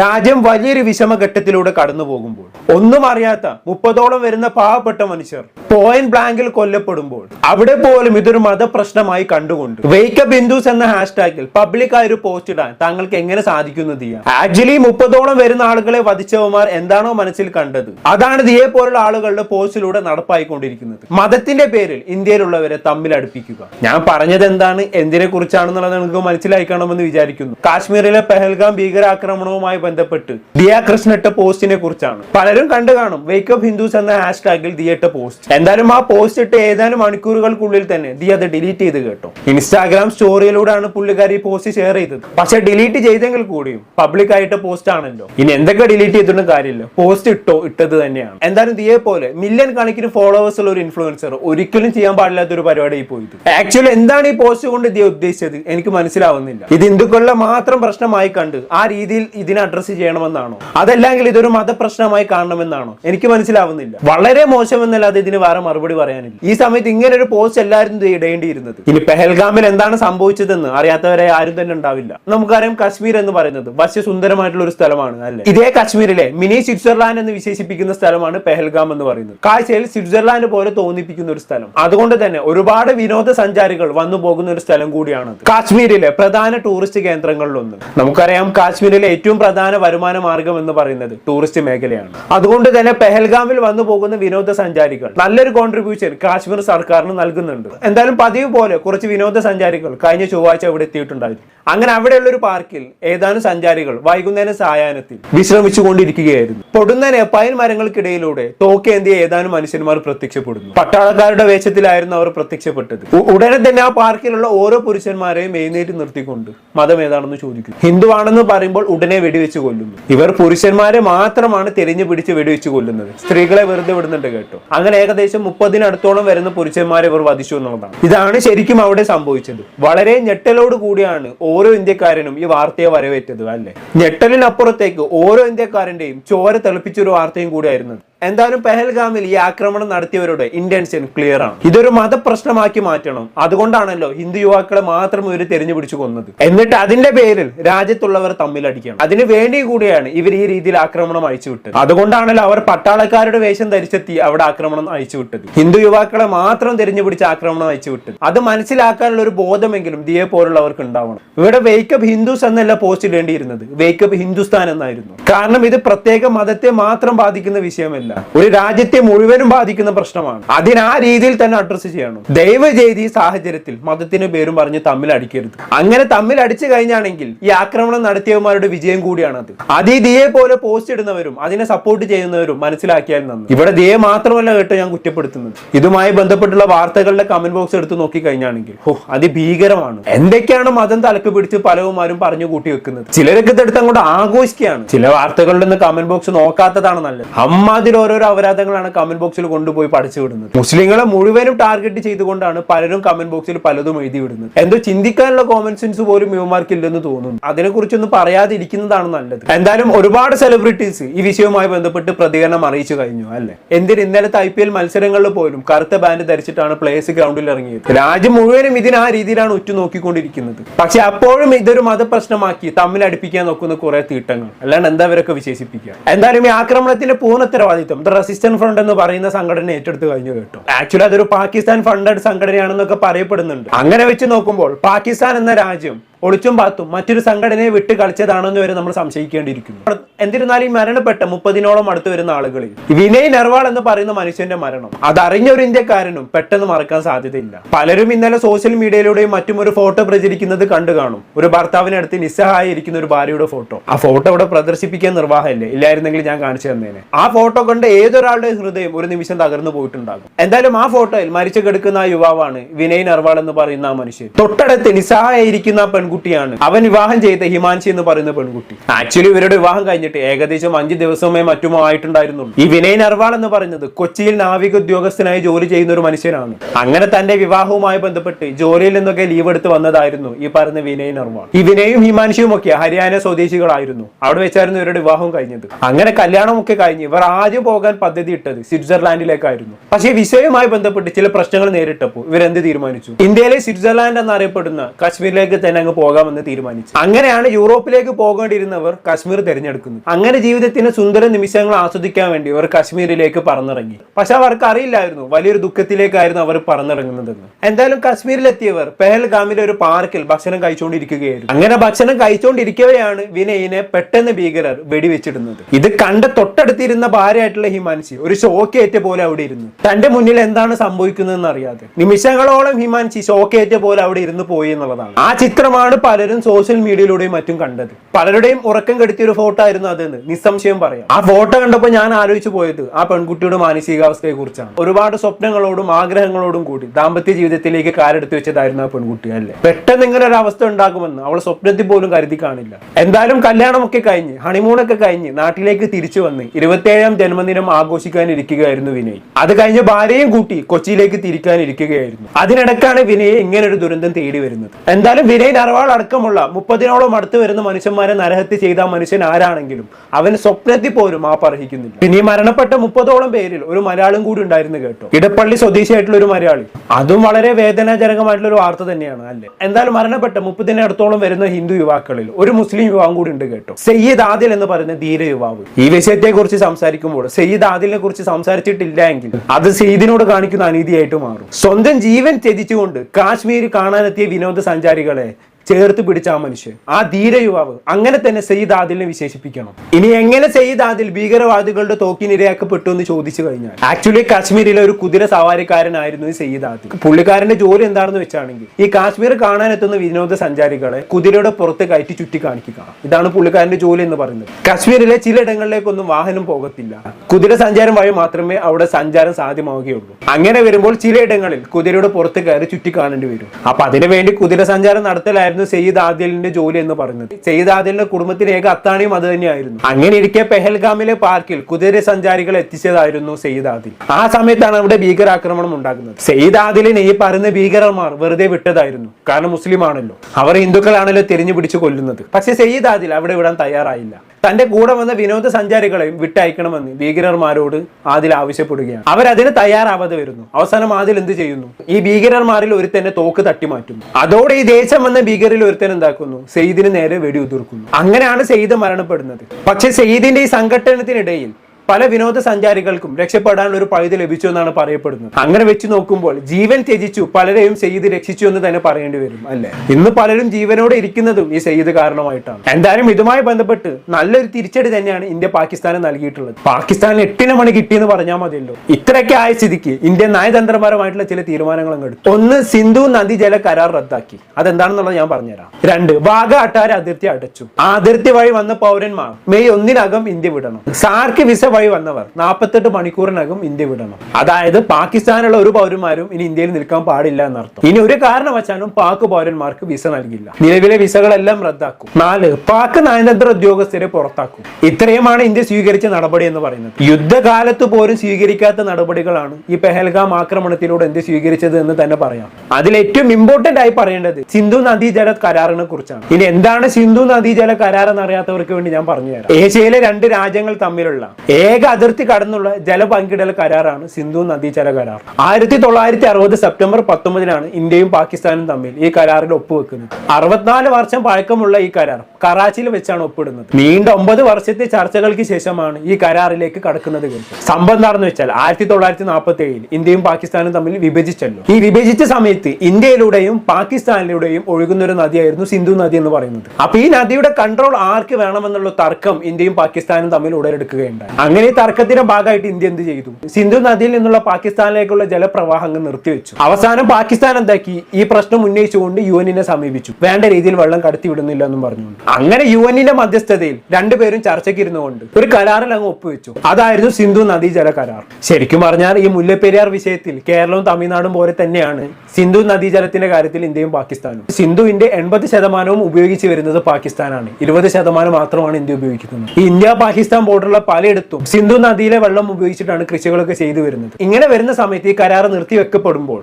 രാജ്യം വലിയൊരു വിഷമഘട്ടത്തിലൂടെ കടന്നു പോകുമ്പോൾ ഒന്നും അറിയാത്ത മുപ്പതോളം വരുന്ന പാവപ്പെട്ട മനുഷ്യർ പോയിന്റ് ബ്ലാങ്കിൽ കൊല്ലപ്പെടുമ്പോൾ അവിടെ പോലും ഇതൊരു മതപ്രശ്നമായി കണ്ടുകൊണ്ട് വേക്കപ്പ് ഹിന്ദുസ് എന്ന ഹാഷ്ടാഗിൽ പബ്ലിക്കായി ഒരു പോസ്റ്റ് ഇടാൻ താങ്കൾക്ക് എങ്ങനെ സാധിക്കുന്നു ദിയ? ആക്ച്വലി മുപ്പതോളം വരുന്ന ആളുകളെ വധിച്ചവന്മാർ എന്താണോ മനസ്സിൽ കണ്ടത്. അതാണ് ദിയെ പോലുള്ള ആളുകളുടെ പോസ്റ്റിലൂടെ നടപ്പായിക്കൊണ്ടിരിക്കുന്നത്. മതത്തിന്റെ പേരിൽ ഇന്ത്യയിലുള്ളവരെ തമ്മിൽ അടുപ്പിക്കുക. ഞാൻ പറഞ്ഞത് എന്താണ്? എന്തിനെ കുറിച്ചാണെന്നുള്ളത് നിങ്ങൾക്ക് മനസ്സിലായി കാണുമെന്ന് വിചാരിക്കുന്നു. കാശ്മീരിലെ പെഹൽഗാം ഭീകരാക്രമണവുമായി ബന്ധപ്പെട്ട്. ദിയ കൃഷ്ണ ഇട്ട പോസ്റ്റിനെ കുറിച്ചാണ്. പലരും കണ്ടു കാണും. വേക്കപ്പ് ഹിന്ദുസ് എന്ന ഹാഷ്ടാഗിൽ ദിയ ഇട്ട പോസ്റ്റ്. എന്തായാലും ആ പോസ്റ്റ് ഇട്ട് ഏതാനും മണിക്കൂറുകൾക്കുള്ളിൽ തന്നെ ദിയ അത് ഡിലീറ്റ് ചെയ്ത് കേട്ടോ. ഇൻസ്റ്റാഗ്രാം സ്റ്റോറിയിലൂടെയാണ് പുള്ളിക്കാരി പോസ്റ്റ് ഷെയർ ചെയ്തത്. പക്ഷെ ഡിലീറ്റ് ചെയ്തെങ്കിൽ കൂടിയും പബ്ലിക് ആയിട്ട് പോസ്റ്റ് ആണല്ലോ. ഇനി എന്തൊക്കെ ഡിലീറ്റ് ചെയ്തിട്ടും കാര്യമില്ല. പോസ്റ്റ് ഇട്ടോ ഇട്ടത് തന്നെയാണ്. എന്തായാലും ദിയെ പോലെ മില്യൺ കണക്കിന് ഫോളോവേഴ്സ് ഉള്ള ഒരു ഇൻഫ്ലുവൻസർ ഒരിക്കലും ചെയ്യാൻ പാടില്ലാത്ത ഒരു പരിപാടി പോയി ആക്ച്വലി എന്താണ് ഈ പോസ്റ്റ് കൊണ്ട് ദിയ ഉദ്ദേശിച്ചത്? എനിക്ക് മനസ്സിലാവുന്നില്ല. ഇത് ഹിന്ദുക്കളുടെ മാത്രം പ്രശ്നമായി കണ്ട് ആ രീതിയിൽ ഇതിനെ അഡ്രസ്സ് ചെയ്യണമെന്നാണോ? അതല്ലെങ്കിൽ ഇതൊരു മതപ്രശ്നമായി കാണണമെന്നാണോ? എനിക്ക് മനസ്സിലാവുന്നില്ല. വളരെ മോശമെന്നല്ലാതെ ഇതിന് വേറെ മറുപടി പറയാനില്ല. ഈ സമയത്ത് ഇങ്ങനെ ഒരു പോസ്റ്റ് എല്ലാവരും ഇടേണ്ടിയിരുന്നത്. ഇനി പെഹൽഗാമിൽ എന്താണ് സംഭവിച്ചതെന്ന് അറിയാത്തവരെ ആരും തന്നെ ഉണ്ടാവില്ല. നമുക്കറിയാം കശ്മീർ എന്ന് പറയുന്നത് വശ്യസുന്ദരമായിട്ടുള്ള ഒരു സ്ഥലമാണ് അല്ലെ? ഇതേ കശ്മീരിലെ മിനി സ്വിറ്റ്സർലാൻഡ് എന്ന് വിശേഷിപ്പിക്കുന്ന സ്ഥലമാണ് പെഹൽഗാം എന്ന് പറയുന്നത്. കാഴ്ചയിൽ സ്വിറ്റ്സർലാൻഡ് പോലെ തോന്നിപ്പിക്കുന്ന ഒരു സ്ഥലം. അതുകൊണ്ട് തന്നെ ഒരുപാട് വിനോദസഞ്ചാരികൾ വന്നു പോകുന്ന ഒരു സ്ഥലം കൂടിയാണ് കാശ്മീരിലെ പ്രധാന ടൂറിസ്റ്റ് കേന്ദ്രങ്ങളിലൊന്ന്. നമുക്കറിയാം കാശ്മീരിലെ ഏറ്റവും പ്രധാന വരുമാന മാർഗം എന്ന് പറയുന്നത് ടൂറിസ്റ്റ് മേഖലയാണ്. അതുകൊണ്ട് തന്നെ പെഹൽഗാമിൽ വന്നു പോകുന്ന വിനോദസഞ്ചാരികൾ നല്ലൊരു കോൺട്രിബ്യൂഷൻ കാശ്മീർ സർക്കാരിന് നൽകുന്നുണ്ട്. എന്തായാലും പതിവ് പോലെ കുറച്ച് വിനോദസഞ്ചാരികൾ കഴിഞ്ഞ ചൊവ്വാഴ്ച ഇവിടെ എത്തിയിട്ടുണ്ടായിരുന്നു. അങ്ങനെ അവിടെയുള്ള ഒരു പാർക്കിൽ ഏതാനും സഞ്ചാരികൾ വൈകുന്നേരം സായാഹ്നത്തിൽ വിശ്രമിച്ചുകൊണ്ടിരിക്കുകയായിരുന്നു. പൊടുന്നനെ പൈൻ മരങ്ങൾക്കിടയിലൂടെ തോക്കേന്തിയ ഏതാനും മനുഷ്യന്മാർ പ്രത്യക്ഷപ്പെടുന്നു. പട്ടാളക്കാരുടെ വേഷത്തിലായിരുന്നു അവർ പ്രത്യക്ഷപ്പെട്ടത്. ഉടനെ തന്നെ ആ പാർക്കിലുള്ള ഓരോ പുരുഷന്മാരെയും എഴുന്നേറ്റ് നിർത്തിക്കൊണ്ട് മതം ഏതാണെന്ന് ചോദിക്കുന്നു. ഹിന്ദുവാണെന്ന് പറയുമ്പോൾ ഉടനെ വെടിവെച്ച് കൊല്ലുന്നു. ഇവർ പുരുഷന്മാരെ മാത്രമാണ് തിരിഞ്ഞു പിടിച്ച് വെടിവെച്ച് കൊല്ലുന്നത്. സ്ത്രീകളെ വെറുതെ വിടുന്നുണ്ട് കേട്ടോ. അങ്ങനെ ഏകദേശം മുപ്പതിനടുത്തോളം വരുന്ന പുരുഷന്മാരെ ഇവർ വധിച്ചു എന്നുള്ളതാണ്. ഇതാണ് ശരിക്കും അവിടെ സംഭവിച്ചത്. വളരെ ഞെട്ടലോട് കൂടിയാണ് ഓരോ ഇന്ത്യക്കാരനും ഈ വാർത്തയെ വരവേറ്റത് അല്ലെ? ഞെട്ടലിനപ്പുറത്തേക്ക് ഓരോ ഇന്ത്യക്കാരന്റെയും ചോര തെളിപ്പിച്ചൊരു വാർത്തയും കൂടിയായിരുന്നു. എന്തായാലും പെഹൽഗാമിൽ ഈ ആക്രമണം നടത്തിയവരുടെ ഇന്റൻഷൻ ക്ലിയർ ആണ് ഇതൊരു മതപ്രശ്നമാക്കി മാറ്റണം. അതുകൊണ്ടാണല്ലോ ഹിന്ദു യുവാക്കളെ മാത്രം ഇവർ തെരഞ്ഞു പിടിച്ചു കൊന്നത്. എന്നിട്ട് അതിന്റെ പേരിൽ രാജ്യത്തുള്ളവർ തമ്മിലടിക്കണം അതിന് വേണ്ടി കൂടിയാണ് ഇവർ ഈ രീതിയിൽ ആക്രമണം അയച്ചുവിട്ടത് അതുകൊണ്ടാണല്ലോ അവർ പട്ടാളക്കാരുടെ വേഷം ധരിച്ചെത്തി അവിടെ ആക്രമണം അയച്ചുവിട്ടത് ഹിന്ദു യുവാക്കളെ മാത്രം തെരഞ്ഞു പിടിച്ച് ആക്രമണം അയച്ചുവിട്ടത് അത് മനസ്സിലാക്കാനുള്ള ഒരു ബോധമെങ്കിലും ദിയെ പോലുള്ളവർക്ക് ഉണ്ടാവണം. ഇവിടെ വേക്കപ്പ് ഹിന്ദുസ് എന്നല്ല പോസ്റ്റ് ഇടേണ്ടിയിരുന്നത്. വേക്കപ്പ് ഹിന്ദുസ്ഥാൻ എന്നായിരുന്നു. കാരണം ഇത് പ്രത്യേക മതത്തെ മാത്രം ബാധിക്കുന്ന വിഷയമല്ല. ഒരു രാജ്യത്തെ മുഴുവനും ബാധിക്കുന്ന പ്രശ്നമാണ്. അതിന് ആ രീതിയിൽ തന്നെ അഡ്രസ്സ് ചെയ്യണം. ദയവ് ചെയ്ത് ഈ സാഹചര്യത്തിൽ മതത്തിന് പേരും പറഞ്ഞ് തമ്മിൽ അടിക്കരുത്. അങ്ങനെ തമ്മിൽ അടിച്ചു കഴിഞ്ഞാണെങ്കിൽ ഈ ആക്രമണം നടത്തിയവന്മാരുടെ വിജയം കൂടിയാണ് അത് അത് ഈ ദിയെ പോലെ പോസ്റ്റ് ഇടുന്നവരും അതിനെ സപ്പോർട്ട് ചെയ്യുന്നവരും മനസ്സിലാക്കിയാൽ നന്ദി ഇവിടെ ദിയെ മാത്രമല്ല കേട്ടോ ഞാൻ കുറ്റപ്പെടുത്തുന്നത്. ഇതുമായി ബന്ധപ്പെട്ടുള്ള വാർത്തകളുടെ കമന്റ് ബോക്സ് എടുത്ത് നോക്കി കഴിഞ്ഞാണെങ്കിൽ ഓ അതിഭീകരമാണ്. എന്തൊക്കെയാണ് മതം തലക്ക് പിടിച്ച് പലവുമാരും പറഞ്ഞു കൂട്ടി വെക്കുന്നത്? ചിലരൊക്കെ ഇതെടുത്ത് അങ്ങോട്ട് ആഘോഷിക്കുകയാണ്. ചില വാർത്തകളുടെ നിന്ന് കമന്റ് ബോക്സ് നോക്കാത്തതാണ് നല്ലത്. അമ്മാതിൽ ഓരോരോ അപരാധങ്ങളാണ് കമന്റ് ബോക്സിൽ കൊണ്ടുപോയി പഠിച്ചു വിടുന്നത് മുസ്ലിങ്ങളെ മുഴുവനും ടാർഗറ്റ് ചെയ്തുകൊണ്ടാണ് പലരും കമന്റ് ബോക്സിൽ പലതും എഴുതി വിടുന്നത് എന്തോ ചിന്തിക്കാനുള്ള കോമൺ സെൻസ് പോലും യുവമാർക്ക് ഇല്ലെന്ന് തോന്നുന്നു. അതിനെക്കുറിച്ചൊന്നും പറയാതിരിക്കുന്നതാണ് നല്ലത്. എന്തായാലും ഒരുപാട് സെലിബ്രിറ്റീസ് ഈ വിഷയവുമായി ബന്ധപ്പെട്ട് പ്രതികരണം അറിയിച്ചു കഴിഞ്ഞു അല്ലെ? എന്തിന് ഇന്നലത്തെ ഐ പി എൽ മത്സരങ്ങളിൽ പോലും കറുത്ത ബാൻഡ് ധരിച്ചിട്ടാണ് പ്ലേയേഴ്സ് ഗ്രൗണ്ടിൽ ഇറങ്ങിയത്. രാജ്യം മുഴുവനും ഇതിന് ആ രീതിയിലാണ് ഉറ്റുനോക്കിക്കൊണ്ടിരിക്കുന്നത്. പക്ഷെ അപ്പോഴും ഇതൊരു മതപ്രശ്നമാക്കി തമ്മിൽ അടുപ്പിക്കാൻ നോക്കുന്ന കുറെ തീട്ടങ്ങൾ. അല്ലാണ്ട് എന്താ ഇവരൊക്കെ വിശേഷിപ്പിക്കുക? എന്തായാലും ഈ ആക്രമണത്തിന്റെ പൂർണ ഉത്തരവാദിത്വം ദ റെസിസ്റ്റന്റ് ഫ്രണ്ട് എന്ന് പറയുന്ന സംഘടന ഏറ്റെടുത്ത് കഴിഞ്ഞു കേട്ടോ. ആക്ച്വലി അതൊരു പാകിസ്ഥാൻ ഫണ്ടഡ് സംഘടനയാണെന്നൊക്കെ പറയപ്പെടുന്നുണ്ട്. അങ്ങനെ വെച്ച് നോക്കുമ്പോൾ പാകിസ്ഥാൻ എന്ന രാജ്യം ഒളിച്ചും പാത്തും മറ്റൊരു സംഘടനയെ വിട്ട് കളിച്ചതാണെന്ന് വരെ നമ്മൾ സംശയിക്കേണ്ടിയിരിക്കുന്നു. എന്നിരുന്നാലും ഈ മരണപ്പെട്ട മുപ്പതിനോളം അടുത്ത് വരുന്ന ആളുകളിൽ വിനയ് നെർവാൾ എന്ന് പറയുന്ന മനുഷ്യന്റെ മരണം അതറിഞ്ഞ ഒരു ഇന്ത്യക്കാരനും പെട്ടെന്ന് മറക്കാൻ സാധ്യതയില്ല. പലരും ഇന്നലെ സോഷ്യൽ മീഡിയയിലൂടെയും മറ്റും ഒരു ഫോട്ടോ പ്രചരിക്കുന്നത് കണ്ടു കാണും. ഒരു ഭർത്താവിനടുത്ത് നിസ്സഹായി ഇരിക്കുന്ന ഒരു ഭാര്യയുടെ ഫോട്ടോ. ആ ഫോട്ടോ ഇവിടെ പ്രദർശിപ്പിക്കാൻ നിർവാഹമല്ലേ. ഇല്ലായിരുന്നെങ്കിൽ ഞാൻ കാണിച്ചു തന്നേനെ. ആ ഫോട്ടോ കൊണ്ട് ഏതൊരാളുടെ ഹൃദയം ഒരു നിമിഷം തകർന്നു പോയിട്ടുണ്ടാകും. എന്തായാലും ആ ഫോട്ടോയിൽ മരിച്ചു കിടക്കുന്ന ആ യുവാവാണ് വിനയ് നെർവാൾ എന്ന് പറയുന്ന ആ മനുഷ്യൻ. തൊട്ടടുത്ത് നിസ്സഹായിരിക്കുന്ന ആ പെൺകുട്ടിയാണ്. അവൻ വിവാഹം ചെയ്ത ഹിമാൻഷി എന്ന് പറയുന്ന പെൺകുട്ടി. ആക്ച്വലി ഇവരുടെ വിവാഹം കഴിഞ്ഞിട്ട് ഏകദേശം അഞ്ച് ദിവസമേ മറ്റുമോ ആയിട്ടുണ്ടായിരുന്നുള്ളൂ. ഈ വിനയ് നർവാൾ എന്ന് പറയുന്നത് കൊച്ചിയിൽ നാവിക ഉദ്യോഗസ്ഥനായി ജോലി ചെയ്യുന്ന ഒരു മനുഷ്യനാണ്. അങ്ങനെ തന്റെ വിവാഹവുമായി ബന്ധപ്പെട്ട് ജോലിയിൽ നിന്നൊക്കെ ലീവ് എടുത്ത് വന്നതായിരുന്നു ഈ പറയുന്ന വിനയ് നർവാൾ. ഈ വിനയും ഹിമാൻഷിയും ഒക്കെ ഹരിയാന സ്വദേശികളായിരുന്നു. അവിടെ വെച്ചായിരുന്നു ഇവരുടെ വിവാഹം കഴിഞ്ഞത്. അങ്ങനെ കല്യാണമൊക്കെ കഴിഞ്ഞ് ഇവർ ആദ്യം പോകാൻ പദ്ധതി ഇട്ടത് സ്വിറ്റ്സർലാൻഡിലേക്കായിരുന്നു. പക്ഷേ വിഷയവുമായി ബന്ധപ്പെട്ട് ചില പ്രശ്നങ്ങൾ നേരിട്ടപ്പോൾ ഇവരെന്ത് തീരുമാനിച്ചു? ഇന്ത്യയിലെ സ്വിറ്റ്സർലാൻഡ് എന്നറിയപ്പെടുന്ന കാശ്മീരിലേക്ക് തന്നെ അങ്ങ് പോകാമെന്ന് തീരുമാനിച്ചു. അങ്ങനെയാണ് യൂറോപ്പിലേക്ക് പോകേണ്ടിയിരുന്നവർ കശ്മീർ തിരഞ്ഞെടുക്കുന്നത്. അങ്ങനെ ജീവിതത്തിന്റെ സുന്ദര നിമിഷങ്ങൾ ആസ്വദിക്കാൻ വേണ്ടി അവർ കശ്മീരിലേക്ക് പറന്നിറങ്ങി. പക്ഷെ അവർക്ക് അറിയില്ലായിരുന്നു വലിയൊരു ദുഃഖത്തിലേക്കായിരുന്നു അവർ പറന്നിറങ്ങുന്നതെന്ന്. എന്തായാലും കശ്മീരിലെത്തിയവർ പെഹൽഗാമിലെ ഒരു പാർക്കിൽ ഭക്ഷണം കഴിച്ചുകൊണ്ടിരിക്കുകയായിരുന്നു അങ്ങനെ ഭക്ഷണം കഴിച്ചുകൊണ്ടിരിക്കവെയാണ് വിനയിനെ പെട്ടെന്ന് ഭീകരർ വെടിവെച്ചിടുന്നത്. ഇത് കണ്ട തൊട്ടടുത്തിരുന്ന ഭാര്യയായിട്ടുള്ള ഹിമാൻസി ഒരു ഷോക്കേറ്റ പോലെ അവിടെ ഇരുന്നു. തന്റെ മുന്നിൽ എന്താണ് സംഭവിക്കുന്നതെന്ന് അറിയാതെ. നിമിഷങ്ങളോളം ഹിമാൻസി ഷോക്കേറ്റ പോലെ അവിടെ ഇരുന്ന് പോയി എന്നുള്ളതാണ്. ആ ചിത്രമാണ് പലരും സോഷ്യൽ മീഡിയയിലൂടെയും മറ്റും കണ്ടത്. പലരുടെയും ഉറക്കം കെടുത്തിയ ഒരു ഫോട്ടോ ആയിരുന്നു അതെന്ന് നിസ്സംശയം പറയാം. ആ ഫോട്ടോ കണ്ടപ്പോൾ ഞാൻ ആലോചിച്ചു പോയത് ആ പെൺകുട്ടിയുടെ മാനസികാവസ്ഥയെ കുറിച്ചാണ്. ഒരുപാട് സ്വപ്നങ്ങളോടും ആഗ്രഹങ്ങളോടും കൂടി ദാമ്പത്യ ജീവിതത്തിലേക്ക് കാലെടുത്ത് വെച്ചതായിരുന്നു ആ പെൺകുട്ടി അല്ലേ? പെട്ടെന്ന് ഇങ്ങനെ ഒരു അവസ്ഥ ഉണ്ടാകുമെന്ന് അവൾ സ്വപ്നത്തിൽ പോലും കരുതി കാണില്ല. എന്തായാലും കല്യാണമൊക്കെ കഴിഞ്ഞ് ഹണിമൂണൊക്കെ കഴിഞ്ഞ് നാട്ടിലേക്ക് തിരിച്ചു വന്ന് ഇരുപത്തിയേഴാം ജന്മദിനം ആഘോഷിക്കാനിരിക്കുകയായിരുന്നു വിനയ്. അത് കഴിഞ്ഞ് ഭാര്യയും കൂട്ടി കൊച്ചിയിലേക്ക് തിരിക്കാനിരിക്കുകയായിരുന്നു അതിനിടക്കാണ് വിനയെ ഇങ്ങനെ ഒരു ദുരന്തം തേടി വരുന്നത്. എന്തായാലും വിനയ് നരവാൾ അടക്കമുള്ള മുപ്പതിനോളം അടുത്ത് വരുന്ന മനുഷ്യന്മാരെ നരഹത്യ ചെയ്ത മനുഷ്യൻ ആരാണെങ്കിലും അവൻ സ്വപ്നത്തിൽ പോലും ആ പറഹിക്കുന്നില്ല പിന്നെ മരണപ്പെട്ട മുപ്പതോളം പേരിൽ ഒരു മലയാളം കൂടി ഉണ്ടായിരുന്നു കേട്ടോ. ഇടപ്പള്ളി സ്വദേശിയായിട്ടുള്ള ഒരു മലയാളി. അതും വളരെ വേദനാജനകമായിട്ടുള്ള ഒരു വാർത്ത തന്നെയാണ് അല്ലേ? എന്തായാലും മരണപ്പെട്ട മുപ്പതിനടുത്തോളം വരുന്ന ഹിന്ദു യുവാക്കളിൽ ഒരു മുസ്ലിം യുവാവും കൂടി ഉണ്ട് കേട്ടോ. സയ്യിദ് ആദിൽ എന്ന് പറയുന്ന ധീര യുവാവ്. ഈ വിഷയത്തെ കുറിച്ച് സംസാരിക്കുമ്പോൾ സയ്യിദ് ആദിലിനെ കുറിച്ച് സംസാരിച്ചിട്ടില്ല എങ്കിൽ അത് സെയ്ദിനോട് കാണിക്കുന്ന അനീതിയായിട്ട് മാറും. സ്വന്തം ജീവൻ ത്യജിച്ചുകൊണ്ട് കാശ്മീർ കാണാനെത്തിയ വിനോദസഞ്ചാരികളെ ചേർത്ത് പിടിച്ച ആ മനുഷ്യൻ ആ ധീര യുവാവ് അങ്ങനെ തന്നെ സയ്യിദ് ആദിലിനെ വിശേഷിപ്പിക്കണം. ഇനി എങ്ങനെ സയ്യിദ് ആദിൽ ഭീകരവാദികളുടെ തോക്കിനിരയാക്കപ്പെട്ടു എന്ന് ചോദിച്ചു കഴിഞ്ഞാൽ ആക്ച്വലി കാശ്മീരിലെ ഒരു കുതിര സവാരിക്കാരനായിരുന്നു സയ്യിദ് ആദിൽ. പുള്ളിക്കാരന്റെ ജോലി എന്താണെന്ന് വെച്ചാണെങ്കിൽ ഈ കാശ്മീർ കാണാൻ കാണാനെത്തുന്ന വിനോദസഞ്ചാരികളെ കുതിരയുടെ പുറത്ത് കയറ്റി ചുറ്റി കാണിക്കുക ഇതാണ് പുള്ളിക്കാരന്റെ ജോലി എന്ന് പറയുന്നത്. കാശ്മീരിലെ ചിലയിടങ്ങളിലേക്കൊന്നും വാഹനം പോകത്തില്ല. കുതിര സഞ്ചാരം വഴി മാത്രമേ അവിടെ സഞ്ചാരം സാധ്യമാവുകയുള്ളൂ. അങ്ങനെ വരുമ്പോൾ ചിലയിടങ്ങളിൽ കുതിരയുടെ പുറത്ത് കയറി ചുറ്റി കാണേണ്ടി വരും. അപ്പൊ അതിനു വേണ്ടി കുതിര സഞ്ചാരം നടത്തലായിരുന്നു സെയ്ദ് ആദിലിന്റെ ജോലി എന്ന് പറയുന്നത്. സെയ്ദ് ആദിലിന്റെ കുടുംബത്തിലെ ഏക അത്താണിയും അത് തന്നെയായിരുന്നു. അങ്ങനെ ഇരിക്കെ പെഹൽഗാമിലെ പാർക്കിൽ കുതിര സഞ്ചാരികൾ എത്തിച്ചതായിരുന്നു സെയ്ദ് ആദിൽ. ആ സമയത്താണ് അവിടെ ഭീകരാക്രമണം ഉണ്ടാകുന്നത്. സെയ്ദ് ആദിലിനെ ഈ പറയുന്ന ഭീകരന്മാർ വെറുതെ വിട്ടതായിരുന്നു. കാരണം മുസ്ലിം ആണല്ലോ അവർ ഹിന്ദുക്കളാണല്ലോ തിരിഞ്ഞു പിടിച്ചു കൊല്ലുന്നത്. പക്ഷെ സെയ്ദ് ആദിൽ അവിടെ വിടാൻ തയ്യാറായില്ല. തന്റെ കൂടെ വന്ന വിനോദസഞ്ചാരികളെയും വിട്ടയക്കണമെന്ന് ഭീകരന്മാരോട് ആദിൽ ആവശ്യപ്പെടുകയാണ്. അവരതിന് തയ്യാറാവാതെ വരുന്നു. അവസാനം ആദിൽ എന്ത് ചെയ്യുന്നു? ഈ ഭീകരന്മാരിൽ ഒരുത്തന്നെ തോക്ക് തട്ടി മാറ്റുന്നു. അതോടെ ഈ ദേശം വന്ന ഭീകരിൽ ഒരുത്തൻ എന്താക്കുന്നു? സെയ്ദിന് നേരെ വെടിയുതിർക്കുന്നു. അങ്ങനെയാണ് സെയ്ദ് മരണപ്പെടുന്നത്. പക്ഷെ സെയ്ദിന്റെ ഈ സംഘട്ടനത്തിനിടയിൽ പല വിനോദസഞ്ചാരികൾക്കും രക്ഷപ്പെടാനുള്ള ഒരു പഴുത് ലഭിച്ചു എന്നാണ് പറയപ്പെടുന്നത്. അങ്ങനെ വെച്ച് നോക്കുമ്പോൾ ജീവൻ ത്യജിച്ചു പലരെയും സെയ്ദ് രക്ഷിച്ചു എന്ന് തന്നെ പറയേണ്ടി വരും അല്ലെ? ഇന്ന് പലരും ജീവനോടെ ഇരിക്കുന്നതും ഈ സെയ്ദ് കാരണമായിട്ടാണ്. എന്തായാലും ഇതുമായി ബന്ധപ്പെട്ട് നല്ലൊരു തിരിച്ചടി തന്നെയാണ് ഇന്ത്യ പാകിസ്ഥാന് നൽകിയിട്ടുള്ളത്. പാകിസ്ഥാൻ എട്ടിന് മണി കിട്ടിയെന്ന് പറഞ്ഞാൽ മതിയല്ലോ. ഇത്രയൊക്കെ ആയ സ്ഥിതിക്ക് ഇന്ത്യ നയതന്ത്രപരമായിട്ടുള്ള ചില തീരുമാനങ്ങൾ എടുത്തു. ഒന്ന് സിന്ധു നദി ജല കരാർ റദ്ദാക്കി. അതെന്താണെന്നുള്ളത് ഞാൻ പറഞ്ഞുതരാം. രണ്ട് വാഗ അട്ടാര അതിർത്തി അടച്ചു. ആ അതിർത്തി വഴി വന്ന പൗരന്മാർ മെയ് ഒന്നിനകം ഇന്ത്യ വിടണം. സാർക്ക് വിസ വഴി വന്നവർ നാൽപ്പത്തെട്ട് മണിക്കൂറിനകം ഇന്ത്യ വിടണം. അതായത് പാകിസ്ഥാനുള്ള ഒരു പൗരന്മാരും ഇനി ഇന്ത്യയിൽ നിൽക്കാൻ പാടില്ല എന്നർത്ഥം. ഇനി ഒരു കാരണവശാലും പാക് പൗരന്മാർക്ക് വിസ നൽകില്ല. നിലവിലെ വിസകളെല്ലാം റദ്ദാക്കും. നാല് പാക് നയതന്ത്ര ഉദ്യോഗസ്ഥരെ പുറത്താക്കും. ഇത്രയുമാണ് ഇന്ത്യ സ്വീകരിച്ച നടപടി എന്ന് പറയുന്നത്. യുദ്ധകാലത്ത് പോലും സ്വീകരിക്കാത്ത നടപടികളാണ് ഈ പെഹൽഗാം ആക്രമണത്തിലൂടെ ഇന്ത്യ സ്വീകരിച്ചത് എന്ന് തന്നെ പറയാം. അതിൽ ഏറ്റവും ഇമ്പോർട്ടന്റ് ആയി പറയേണ്ടത് സിന്ധു നദീജല കരാറിനെ കുറിച്ചാണ്. ഇനി എന്താണ് സിന്ധു നദീജല കരാർ എന്നറിയാത്തവർക്ക് വേണ്ടി ഞാൻ പറഞ്ഞുതരാം. ഏഷ്യയിലെ രണ്ട് രാജ്യങ്ങൾ തമ്മിലുള്ള ഏക അതിർത്തി കടന്നുള്ള ജല പങ്കിടൽ കരാറാണ് സിന്ധു നദീജല കരാർ. ആയിരത്തി തൊള്ളായിരത്തി അറുപത് സെപ്റ്റംബർ പത്തൊമ്പതിനാണ് ഇന്ത്യയും പാകിസ്ഥാനും തമ്മിൽ ഈ കരാറിൽ ഒപ്പുവെക്കുന്നത്. അറുപത്തിനാല് വർഷം പഴക്കമുള്ള ഈ കരാർ കറാച്ചിയിൽ വെച്ചാണ് ഒപ്പിടുന്നത്. നീണ്ട ഒമ്പത് വർഷത്തെ ചർച്ചകൾക്ക് ശേഷമാണ് ഈ കരാറിലേക്ക് കടക്കുന്നത് സംഭവം എന്താണെന്ന് വെച്ചാൽ ആയിരത്തി തൊള്ളായിരത്തി നാൽപ്പത്തി ഏഴിൽ ഇന്ത്യയും പാകിസ്ഥാനും തമ്മിൽ വിഭജിച്ചല്ലോ. ഈ വിഭജിച്ച സമയത്ത് ഇന്ത്യയിലൂടെയും പാകിസ്ഥാനിലൂടെയും ഒഴുകുന്ന ഒരു നദിയായിരുന്നു സിന്ധു നദി എന്ന് പറയുന്നത്. അപ്പൊ ഈ നദിയുടെ കൺട്രോൾ ആർക്ക് വേണമെന്നുള്ള തർക്കം ഇന്ത്യയും പാകിസ്ഥാനും തമ്മിൽ ഉടലെടുക്കുകയുണ്ടായി. അങ്ങനെ ഈ തർക്കത്തിന്റെ ഭാഗമായിട്ട് ഇന്ത്യ എന്ത് ചെയ്തു? സിന്ധു നദിയിൽ നിന്നുള്ള പാകിസ്ഥാനിലേക്കുള്ള ജലപ്രവാഹങ്ങൾ നിർത്തിവെച്ചു. അവസാനം പാകിസ്ഥാൻ എന്താക്കി? ഈ പ്രശ്നം ഉന്നയിച്ചുകൊണ്ട് യു എന്നിനെ സമീപിച്ചു. വേണ്ട രീതിയിൽ വെള്ളം കടത്തിവിടുന്നില്ല എന്നും പറഞ്ഞുകൊണ്ട്. അങ്ങനെ യു എന്നിന്റെ മധ്യസ്ഥതയിൽ രണ്ടുപേരും ചർച്ചയ്ക്ക് ഇരുന്നുകൊണ്ട് ഒരു കരാറിൽ അങ്ങ് ഒപ്പുവെച്ചു. അതായിരുന്നു സിന്ധു നദീജല കരാർ. ശരിക്കും പറഞ്ഞാൽ ഈ മുല്ലപ്പെരിയാർ വിഷയത്തിൽ കേരളവും തമിഴ്നാടും പോലെ തന്നെയാണ് സിന്ധു നദീജലത്തിന്റെ കാര്യത്തിൽ ഇന്ത്യയും പാകിസ്ഥാനും. സിന്ധുവിന്റെ എൺപത് ശതമാനവും ഉപയോഗിച്ച് വരുന്നത് പാകിസ്ഥാനാണ്. ഇരുപത് ശതമാനം മാത്രമാണ് ഇന്ത്യ ഉപയോഗിക്കുന്നത്. ഈ ഇന്ത്യ പാകിസ്ഥാൻ ബോർഡറുള്ള പലയിടത്തും സിന്ധു നദിയിലെ വെള്ളം ഉപയോഗിച്ചിട്ടാണ് കൃഷികളൊക്കെ ചെയ്തു വരുന്നത്. ഇങ്ങനെ വരുന്ന സമയത്ത് ഈ കരാർ നിർത്തിവെക്കപ്പെടുമ്പോൾ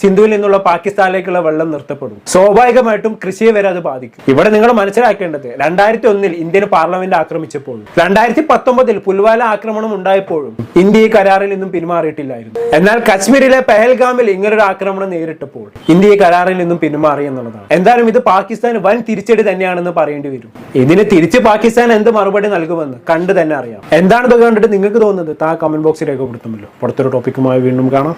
സിന്ധുവിൽ നിന്നുള്ള പാകിസ്ഥാനിലേക്കുള്ള വെള്ളം നിർത്തപ്പെടും. സ്വാഭാവികമായിട്ടും കൃഷിയെ വരെ അത് ബാധിക്കും. ഇവിടെ നിങ്ങൾ മനസ്സിലാക്കേണ്ടത് രണ്ടായിരത്തി ഒന്നിൽ ഇന്ത്യൻ പാർലമെന്റ് ആക്രമിച്ചപ്പോൾ രണ്ടായിരത്തി പത്തൊമ്പതിൽ പുൽവാല ആക്രമണം ഉണ്ടായപ്പോഴും ഇന്ത്യ ഈ കരാറിൽ നിന്നും പിന്മാറിയിട്ടില്ലായിരുന്നു. എന്നാൽ കശ്മീരിലെ പെഹൽഗാമിൽ ഇങ്ങനൊരു ആക്രമണം നേരിട്ടപ്പോൾ ഇന്ത്യ ഈ കരാറിൽ നിന്നും പിന്മാറി എന്നുള്ളതാണ്. എന്തായാലും ഇത് പാകിസ്ഥാൻ വൻ തിരിച്ചടി തന്നെയാണെന്ന് പറയേണ്ടി വരും. ഇതിന് തിരിച്ച് പാകിസ്ഥാൻ എന്ത് മറുപടി നൽകുമെന്ന് കണ്ടു തന്നെ അറിയാം. എന്താണ് ഇത് കണ്ടിട്ട് നിങ്ങൾക്ക് തോന്നുന്നത് താ കമന്റ് ബോക്സിൽ രേഖപ്പെടുത്തുമല്ലോ. പുറത്തൊരു ടോപ്പിക്കുമായി വീണ്ടും കാണാം.